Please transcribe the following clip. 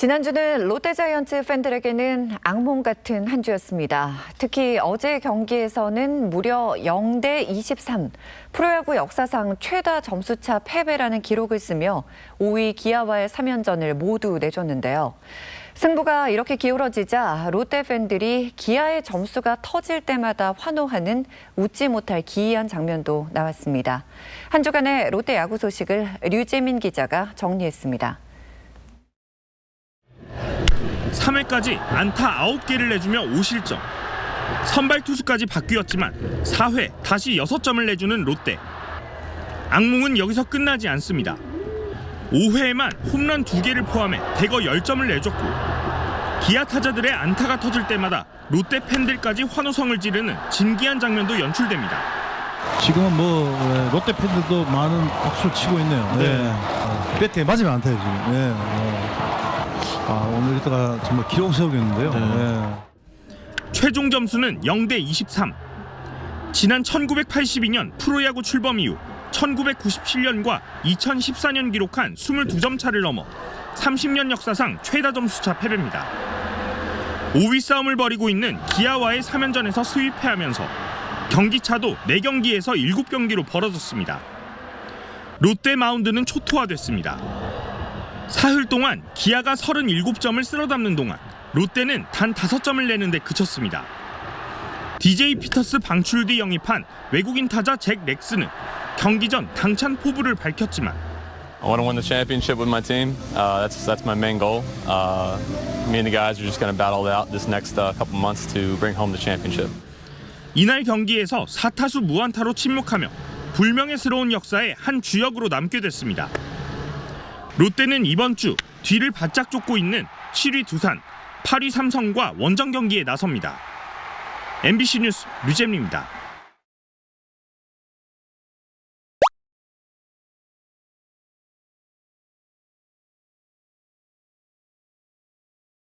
지난주는 롯데자이언츠 팬들에게는 악몽 같은 한 주였습니다. 특히 어제 경기에서는 무려 0대 23, 프로야구 역사상 최다 점수차 패배라는 기록을 쓰며 5위 기아와의 3연전을 모두 내줬는데요. 승부가 이렇게 기울어지자 롯데 팬들이 기아의 점수가 터질 때마다 환호하는 웃지 못할 기이한 장면도 나왔습니다. 한 주간의 롯데 야구 소식을 류재민 기자가 정리했습니다. 3회까지 안타 9개를 내주며 5실점. 선발 투수까지 바뀌었지만 4회 다시 6점을 내주는 롯데. 악몽은 여기서 끝나지 않습니다. 5회에만 홈런 2개를 포함해 대거 10점을 내줬고 기아 타자들의 안타가 터질 때마다 롯데 팬들까지 환호성을 지르는 진기한 장면도 연출됩니다. 지금은 뭐 예, 롯데 팬들도 많은 박수를 치고 있네요. 네. 배트에 맞으면 안 돼요 지금. 네. 어. 아 오늘 이따가 정말 기록 세우겠는데요. 네. 최종 점수는 0대 23. 지난 1982년 프로야구 출범 이후 1997년과 2014년 기록한 22점 차를 넘어 30년 역사상 최다 점수차 패배입니다. 5위 싸움을 벌이고 있는 기아와의 3연전에서 수입해하면서 경기차도 4경기에서 7경기로 벌어졌습니다. 롯데 마운드는 초토화됐습니다. 사흘 동안 기아가 37점을 쓸어담는 동안 롯데는 단 5점을 내는 데 그쳤습니다. DJ 피터스 방출 뒤 영입한 외국인 타자 잭 렉스는 경기 전 당찬 포부를 밝혔지만 I want to win the championship with my team. Uh, that's that's my main goal. Uh, me and the guys are just going to battle it out this next uh, couple months to bring home the championship. 이날 경기에서 4타수 무안타로 침묵하며 불명예스러운 역사의 한 주역으로 남게 됐습니다. 롯데는 이번 주 뒤를 바짝 쫓고 있는 7위 두산, 8위 삼성과 원정 경기에 나섭니다. MBC 뉴스 류잼입니다.